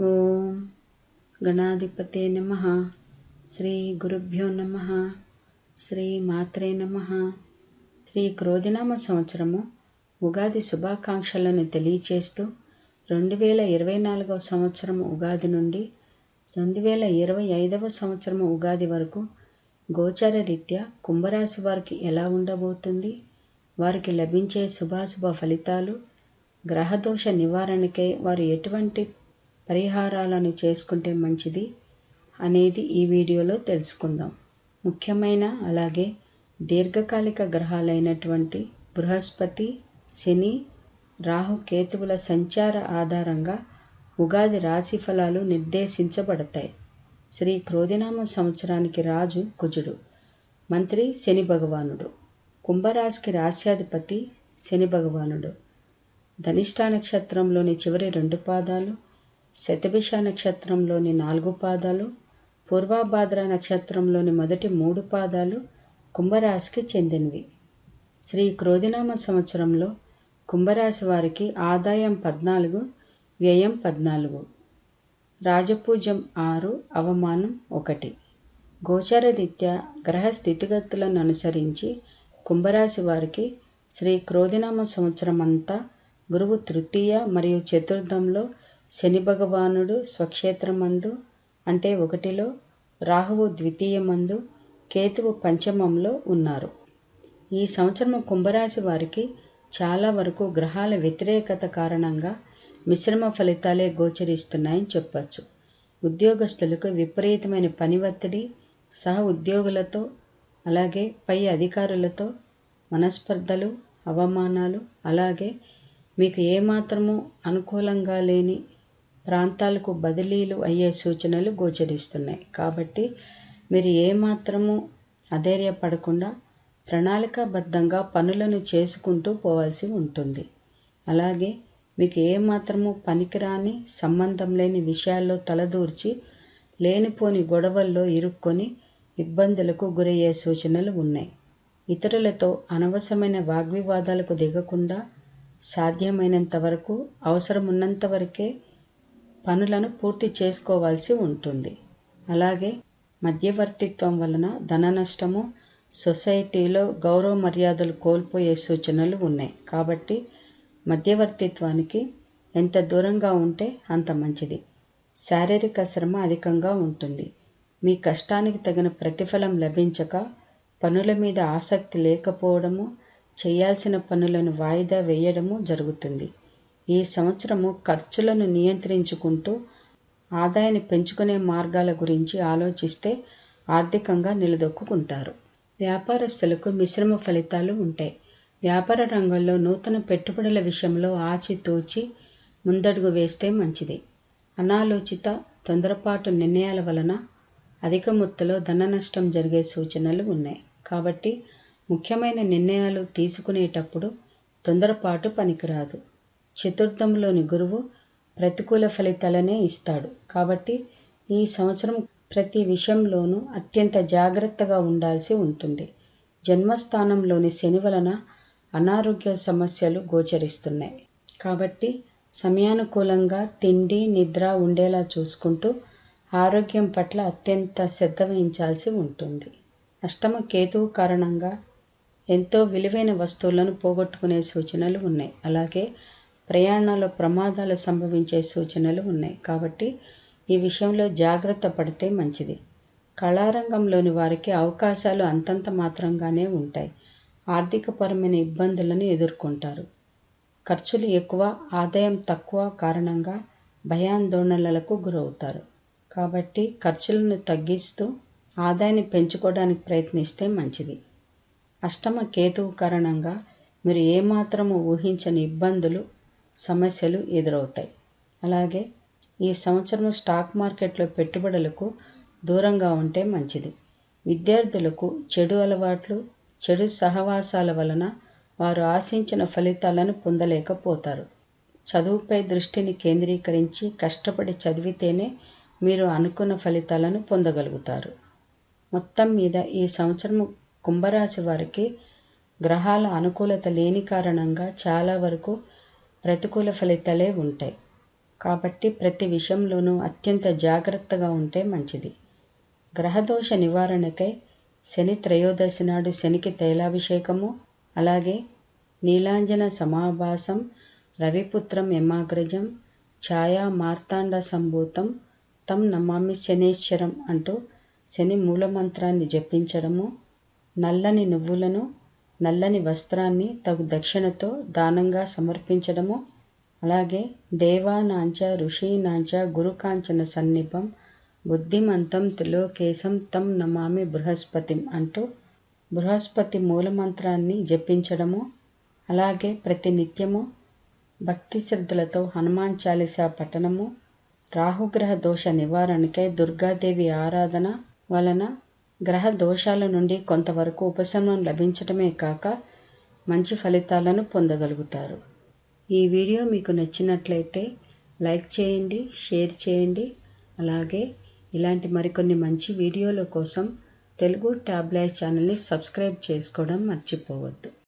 ఓం గణాధిపతే నమ. శ్రీ గురుభ్యో నమ. శ్రీ మాత్రే నమ. శ్రీ క్రోధినామ సంవత్సరము ఉగాది శుభాకాంక్షలను తెలియచేస్తూ రెండు వేల ఇరవై నాలుగవ సంవత్సరం ఉగాది నుండి రెండు వేల ఇరవై ఐదవ సంవత్సరం ఉగాది వరకు గోచర రీత్యా కుంభరాశి వారికి ఎలా ఉండబోతుంది? వారికి లభించే శుభాశుభ ఫలితాలు గ్రహదోష నివారణకై వారు ఎటువంటి పరిహారాలను చేసుకుంటే మంచిది అనేది ఈ వీడియోలో తెలుసుకుందాం. ముఖ్యమైన అలాగే దీర్ఘకాలిక గ్రహాలైనటువంటి బృహస్పతి శని రాహు కేతువుల సంచార ఆధారంగా ఉగాది రాశి ఫలాలు నిర్దేశించబడతాయి. శ్రీ క్రోధినామ సంవత్సరానికి రాజు కుజుడు మంత్రి శని భగవానుడు కుంభరాశికి రాశ్యాధిపతి శని భగవానుడు. ధనిష్టా నక్షత్రంలోని చివరి రెండు పాదాలు శతభిష నక్షత్రంలోని నాలుగు పాదాలు పూర్వాభాద్ర నక్షత్రంలోని మొదటి మూడు పాదాలు కుంభరాశికి చెందినవి. శ్రీ క్రోధినామ సంవత్సరంలో కుంభరాశి వారికి ఆదాయం పద్నాలుగు వ్యయం పద్నాలుగు. రాజపూజ్యం ఆరు అవమానం ఒకటి. గోచర రీత్యా గ్రహ స్థితిగతులను అనుసరించి కుంభరాశి వారికి శ్రీ క్రోధినామ సంవత్సరం అంతా గురువు తృతీయ మరియు చతుర్థంలో శని భగవానుడు స్వక్షేత్రమందు అంటే ఒకటిలో రాహువు ద్వితీయమందు కేతువు పంచమంలో ఉన్నారు. ఈ సంవత్సరం కుంభరాశి వారికి చాలా వరకు గ్రహాల వ్యతిరేకత కారణంగా మిశ్రమ ఫలితాలే గోచరిస్తున్నాయని చెప్పచ్చు. ఉద్యోగస్తులకు విపరీతమైన పని ఒత్తిడి సహ ఉద్యోగులతో అలాగే పై అధికారులతో మనస్పర్ధలు అవమానాలు అలాగే మీకు ఏమాత్రము అనుకూలంగా లేని ప్రాంతాలకు బదిలీలు అయ్యే సూచనలు గోచరిస్తున్నాయి. కాబట్టి మీరు ఏమాత్రము అధైర్యపడకుండా ప్రణాళికాబద్ధంగా పనులను చేసుకుంటూ పోవాల్సి ఉంటుంది. అలాగే మీకు ఏమాత్రము పనికిరాని సంబంధం లేని విషయాల్లో తలదూర్చి లేనిపోని గొడవల్లో ఇరుక్కొని ఇబ్బందులకు గురయ్యే సూచనలు ఉన్నాయి. ఇతరులతో అనవసరమైన వాగ్వివాదాలకు దిగకుండా సాధ్యమైనంత వరకు అవసరమున్నంత వరకే పనులను పూర్తి చేసుకోవాల్సి ఉంటుంది. అలాగే మధ్యవర్తిత్వం వలన ధన నష్టము సొసైటీలో గౌరవ మర్యాదలు కోల్పోయే సూచనలు ఉన్నాయి. కాబట్టి మధ్యవర్తిత్వానికి ఎంత దూరంగా ఉంటే అంత మంచిది. శారీరక శ్రమ అధికంగా ఉంటుంది. మీ కష్టానికి తగిన ప్రతిఫలం లభించక పనుల మీద ఆసక్తి లేకపోవడము చేయాల్సిన పనులను వాయిదా వేయడము జరుగుతుంది. ఈ సంవత్సరము ఖర్చులను నియంత్రించుకుంటూ ఆదాయాన్ని పెంచుకునే మార్గాల గురించి ఆలోచిస్తే ఆర్థికంగా నిలదొక్కుంటారు వ్యాపారస్తులకు మిశ్రమ ఫలితాలు ఉంటాయి. వ్యాపార రంగంలో నూతన పెట్టుబడుల విషయంలో ఆచితూచి ముందడుగు వేస్తే మంచిది. అనాలోచిత తొందరపాటు నిర్ణయాల వలన అధిక మొత్తంలో ధన నష్టం జరిగే సూచనలు ఉన్నాయి. కాబట్టి ముఖ్యమైన నిర్ణయాలు తీసుకునేటప్పుడు తొందరపాటు పనికిరాదు. చతుర్థంలోని గురువు ప్రతికూల ఫలితాలనే ఇస్తాడు. కాబట్టి ఈ సంవత్సరం ప్రతి విషయంలోనూ అత్యంత జాగ్రత్తగా ఉండాల్సి ఉంటుంది. జన్మస్థానంలోని శని వలన అనారోగ్య సమస్యలు గోచరిస్తున్నాయి. కాబట్టి సమయానుకూలంగా తిండి నిద్ర ఉండేలా చూసుకుంటూ ఆరోగ్యం పట్ల అత్యంత శ్రద్ధ వహించాల్సి ఉంటుంది. అష్టమ కేతువు కారణంగా ఎంతో విలువైన వస్తువులను పోగొట్టుకునే సూచనలు ఉన్నాయి. అలాగే ప్రయాణాల్లో ప్రమాదాలు సంభవించే సూచనలు ఉన్నాయి. కాబట్టి ఈ విషయంలో జాగ్రత్త పడితే మంచిది. కళారంగంలోని వారికి అవకాశాలు అంతంత మాత్రంగానే ఉంటాయి. ఆర్థికపరమైన ఇబ్బందులను ఎదుర్కొంటారు. ఖర్చులు ఎక్కువ ఆదాయం తక్కువ కారణంగా భయాందోళనలకు గురవుతారు. కాబట్టి ఖర్చులను తగ్గిస్తూ ఆదాయాన్ని పెంచుకోవడానికి ప్రయత్నిస్తే మంచిది. అష్టమ కేతువు కారణంగా మీరు ఏమాత్రము ఊహించని ఇబ్బందులు సమస్యలు ఎదురవుతాయి. అలాగే ఈ సంవత్సరం స్టాక్ మార్కెట్లో పెట్టుబడులకు దూరంగా ఉంటే మంచిది. విద్యార్థులకు చెడు అలవాట్లు చెడు సహవాసాల వలన వారు ఆశించిన ఫలితాలను పొందలేకపోతారు. చదువుపై దృష్టిని కేంద్రీకరించి కష్టపడి చదివితేనే మీరు అనుకున్న ఫలితాలను పొందగలుగుతారు. మొత్తం మీద ఈ సంవత్సరం కుంభరాశి వారికి గ్రహాల అనుకూలత లేని కారణంగా చాలా వరకు ప్రతికూల ఫలితాలే ఉంటాయి. కాబట్టి ప్రతి విషయంలోనూ అత్యంత జాగ్రత్తగా ఉంటే మంచిది. గ్రహదోష నివారణకై శని త్రయోదశి నాడు శనికి తైలాభిషేకము అలాగే నీలాంజన సమాభాసం రవిపుత్రం యమాగ్రజం ఛాయా మార్తాండ సంభూతం తం నమామి శనేశ్వరం అంటూ శని మూలమంత్రాన్ని జపించడము నల్లని నువ్వులను నల్లని వస్త్రాన్ని తగు దక్షిణతో దానంగా సమర్పించడము. అలాగే దేవానాంచ ఋషీనాంచ గురుకాంచన సన్నిపం బుద్ధిమంతం త్రిలోకేశం తం నమామి బృహస్పతిం అంటూ బృహస్పతి మూలమంత్రాన్ని జపించడము. అలాగే ప్రతినిత్యము భక్తి శ్రద్ధలతో హనుమాన్ చాలీసా పఠనము రాహుగ్రహ దోష నివారణకై దుర్గాదేవి ఆరాధన వలన గ్రహ దోషాల నుండి కొంతవరకు ఉపశమనం లభించటమే కాక మంచి ఫలితాలను పొందగలుగుతారు. ఈ వీడియో మీకు నచ్చినట్లయితే లైక్ చేయండి షేర్ చేయండి. అలాగే ఇలాంటి మరికొన్ని మంచి వీడియోల కోసం తెలుగు ట్యాబ్లెట్ ఛానల్ని సబ్స్క్రైబ్ చేసుకోవడం మర్చిపోవద్దు.